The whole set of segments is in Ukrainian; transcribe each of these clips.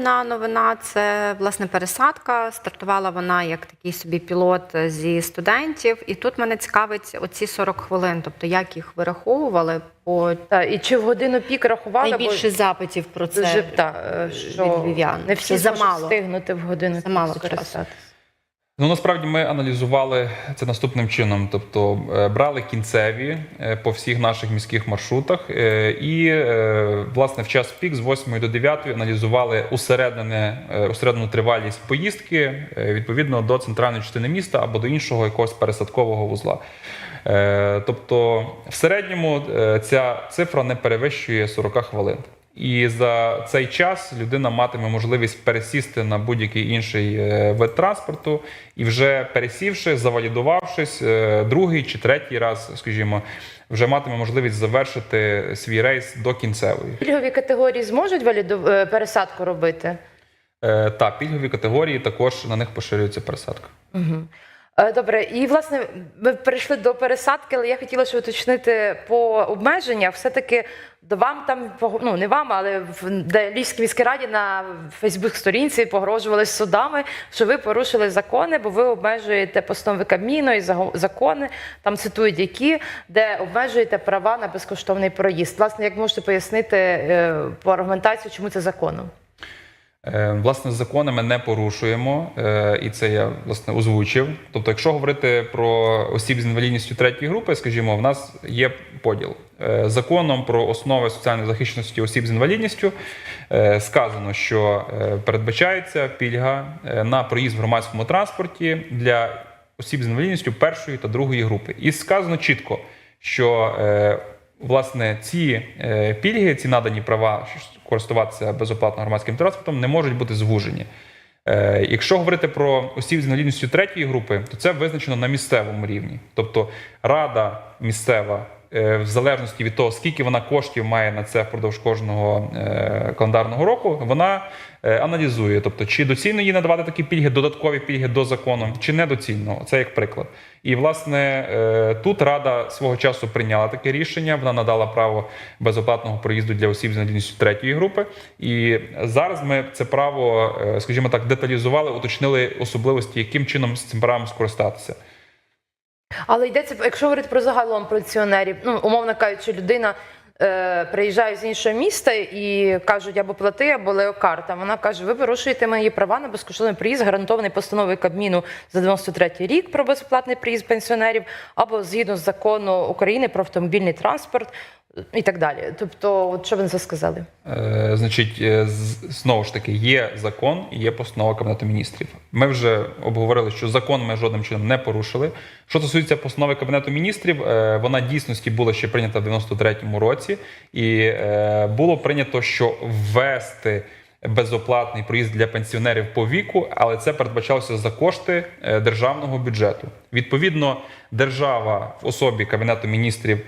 одна новина це власне пересадка. Стартувала вона як такий собі пілот зі студентів. І тут мене цікавить оці 40 хвилин, тобто як їх вираховували по Та, і чи в годину пік рахували? найбільше запитів про це дуже та, е, від що львів'ян. не всі замало. встигнути в годину Замало часу. Ну насправді ми аналізували це наступним чином: тобто е, брали кінцеві е, по всіх наших міських маршрутах, е, і власне в час пік з 8 до 9 аналізували усереднену тривалість поїздки відповідно до центральної частини міста або до іншого якогось пересадкового вузла. Тобто, в середньому ця цифра не перевищує 40 хвилин. І за цей час людина матиме можливість пересісти на будь-який інший е, вид транспорту, і вже пересівши, завалідувавшись, е, другий чи третій раз, скажімо, вже матиме можливість завершити свій рейс до кінцевої. Пільгові категорії зможуть валіду... е, пересадку робити? Е, Так, пільгові категорії також на них поширюється пересадка. Угу. Добре, і власне ми перейшли до пересадки, але я хотіла ще уточнити по обмеженнях. Все-таки вам там ну не вам, але в Львівській міській раді на Фейсбук-сторінці погрожували судами, що ви порушили закони, бо ви обмежуєте постанови Кабміну і закони, там цитують які, де обмежуєте права на безкоштовний проїзд. Власне, як можете пояснити е, по аргументації, чому це законом? Е, Власне, закони ми не порушуємо, е, і це я власне озвучив. Тобто, якщо говорити про осіб з інвалідністю третьої групи, скажімо, в нас є поділ. Е, Законом про основи соціальної захищеності осіб з інвалідністю сказано, що передбачається пільга на проїзд в громадському транспорті для осіб з інвалідністю першої та другої групи. І сказано чітко, що власне ці е, пільги, ці надані права користуватися безоплатно громадським транспортом, не можуть бути звужені. Е, Якщо говорити про осіб з інвалідністю третьої групи, то це визначено на місцевому рівні. Тобто рада місцева, в залежності від того, скільки вона коштів має на це впродовж кожного е, календарного року, вона е, аналізує, тобто чи доцільно їй надавати такі пільги, додаткові пільги до закону, чи недоцільно. Це як приклад. І власне е, тут рада свого часу прийняла таке рішення. Вона надала право безоплатного проїзду для осіб з інвалідністю третьої групи. І зараз ми це право, е, скажімо так, деталізували, уточнили особливості, яким чином з цим правом скористатися. Але йдеться, якщо говорити про загалом пенсіонерів, ну умовно кажучи, людина е, приїжджає з іншого міста і кажуть або плати, або леокарта. Вона каже: ви порушуєте мої права на безкоштовний приїзд, гарантований постановою Кабміну за 93 рік про безплатний приїзд пенсіонерів, або згідно з закону України про автомобільний транспорт і так далі. Тобто, от що ви це сказали? Е, Значить, е, знову ж таки, є закон і є постанова Кабінету міністрів. Ми вже обговорили, що закон ми жодним чином не порушили. Що стосується постанови Кабінету міністрів, е, вона дійсності була ще прийнята в 93-му році, і е, було прийнято, що ввести безоплатний проїзд для пенсіонерів по віку, але це передбачалося за кошти е, державного бюджету. Відповідно, держава в особі Кабінету міністрів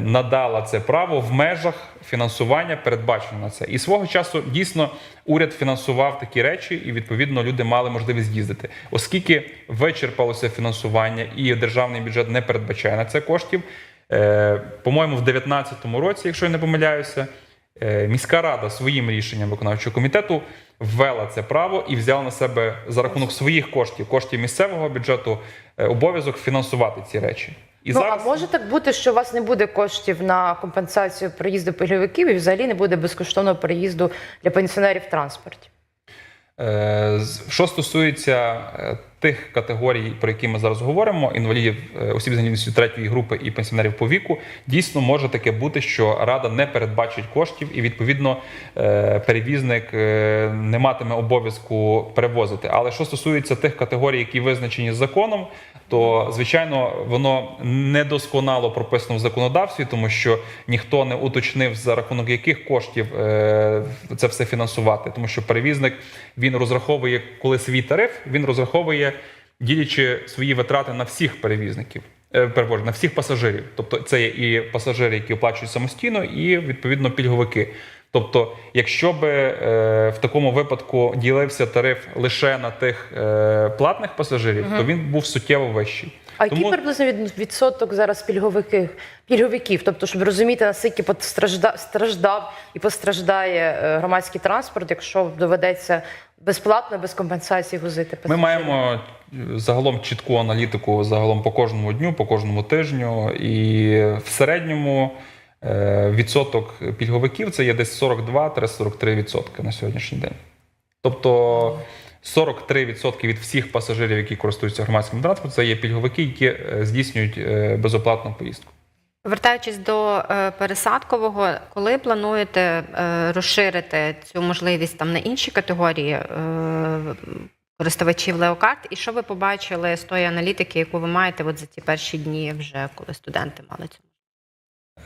надала це право в межах фінансування, передбачено на це. І свого часу дійсно уряд фінансував такі речі, і відповідно люди мали можливість їздити. Оскільки вичерпалося фінансування, і державний бюджет не передбачає на це коштів. е, По-моєму, в 2019 році, якщо я не помиляюся, е, міська рада своїм рішенням виконавчого комітету ввела це право і взяла на себе за рахунок своїх коштів, коштів місцевого бюджету, е, обов'язок фінансувати ці речі. І ну а може так бути, що у вас не буде коштів на компенсацію приїзду пільговиків і взагалі не буде безкоштовного приїзду для пенсіонерів в транспорті? Е, Що стосується е, тих категорій, про які ми зараз говоримо, інвалідів, е, осіб з інвалідністю третьої групи і пенсіонерів по віку, дійсно може таке бути, що рада не передбачить коштів, і відповідно е, перевізник е, не матиме обов'язку перевозити. Але що стосується тих категорій, які визначені законом, то звичайно воно недосконало прописано в законодавстві, тому що ніхто не уточнив за рахунок яких коштів це все фінансувати, тому що перевізник він розраховує, коли свій тариф, він розраховує, ділячи свої витрати на всіх перевізників. е, на всіх пасажирів, тобто це є і пасажири, які оплачують самостійно, і відповідно пільговики. Тобто, якщо би е, в такому випадку ділився тариф лише на тих е, платних пасажирів, то він був суттєво вищий. А який приблизно від- відсоток зараз пільговиків, пільговиків? Тобто, щоб розуміти, наскільки постражда- страждав і постраждає е, громадський транспорт, якщо доведеться безплатно, без компенсації возити Ми маємо е, загалом чітку аналітику загалом по кожному дню, по кожному тижню, і в середньому відсоток пільговиків це є десь 42-43% на сьогоднішній день. Тобто 43% від всіх пасажирів, які користуються громадським транспортом, це є пільговики, які е, здійснюють е, безоплатну поїздку. Повертаючись до е, пересадкового, коли плануєте е, розширити цю можливість там на інші категорії е, користувачів Леокарт, і що ви побачили з тої аналітики, яку ви маєте от за ті перші дні, вже коли студенти мали цю?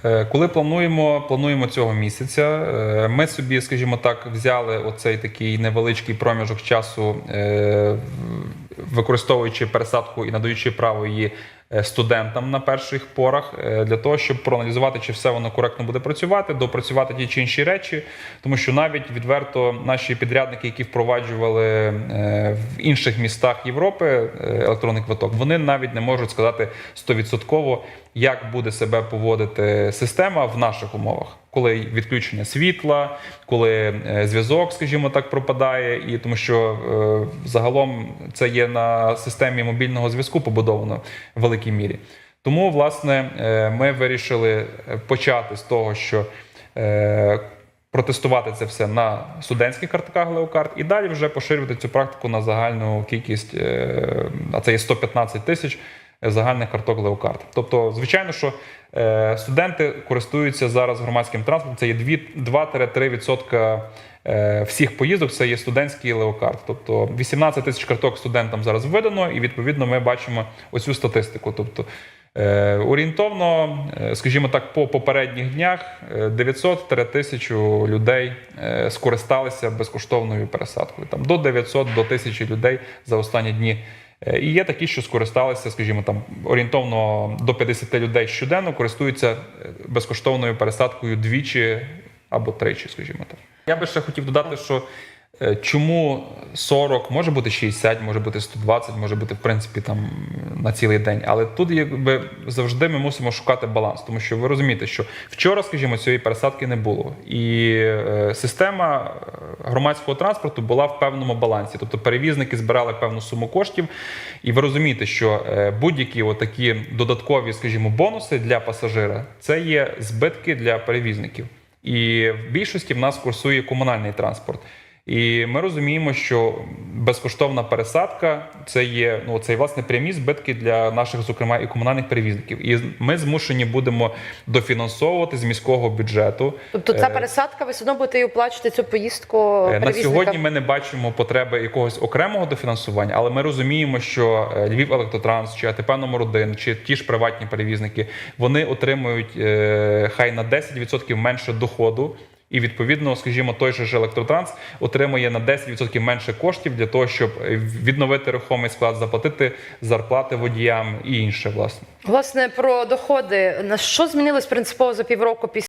Е, Коли плануємо, плануємо цього місяця, е, ми собі, скажімо так, взяли оцей такий невеличкий проміжок часу, е, використовуючи пересадку і надаючи право її студентам на перших порах, е, для того, щоб проаналізувати, чи все воно коректно буде працювати, допрацювати ті чи інші речі, тому що навіть відверто наші підрядники, які впроваджували е, в інших містах Європи е, електронний квиток, вони навіть не можуть сказати стовідсотково, як буде себе поводити система в наших умовах, коли відключення світла, коли е, зв'язок, скажімо так, пропадає, і тому що е, загалом це є на системі мобільного зв'язку побудовано в великій мірі. Тому, власне, е, ми вирішили е, почати з того, що е, протестувати це все на студентських картках Леокарт і далі вже поширювати цю практику на загальну кількість, а це є 115 тисяч загальних карток Леокарт. Тобто, звичайно, що студенти користуються зараз громадським транспортом. Це є 2-3% е, всіх поїздок. Це є студентський леокарт. Тобто 18 тисяч карток студентам зараз видано, і відповідно ми бачимо оцю статистику. Тобто Е, Орієнтовно, е, скажімо так, по попередніх днях е, 900 тисячу людей е, скористалися безкоштовною пересадкою. Там до 900 до 1000 людей за останні дні. Е, І є такі, що скористалися, скажімо, там орієнтовно до 50 людей щоденно користуються е, безкоштовною пересадкою двічі або тричі, скажімо так. Я би ще хотів додати, що е, чому 40, може бути 60, може бути 120, може бути в принципі там на цілий день. Але тут якби завжди ми мусимо шукати баланс, тому що ви розумієте, що вчора, скажімо, цієї пересадки не було, і е, система е, громадського транспорту була в певному балансі. Тобто перевізники збирали певну суму коштів, і ви розумієте, що будь-які отакі додаткові, скажімо, бонуси для пасажира це є збитки для перевізників. І в більшості в нас курсує комунальний транспорт. І ми розуміємо, що безкоштовна пересадка це є ну це є, власне прямі збитки для наших, зокрема, і комунальних перевізників. І ми змушені будемо дофінансовувати з міського бюджету. Тобто ця Е, пересадка, ви все одно будете і оплачувати цю поїздку Е, На сьогодні ми не бачимо потреби якогось окремого дофінансування, але ми розуміємо, що е, Львів Електротранс чи АТП номер 1 чи ті ж приватні перевізники вони отримують хай на 10% менше доходу. І відповідно, скажімо, той же ж електротранс отримує на 10% менше коштів для того, щоб е, відновити рухомий склад, заплатити зарплати водіям і інше, власне. Власне, про доходи. На що змінилось принципово за півроку після?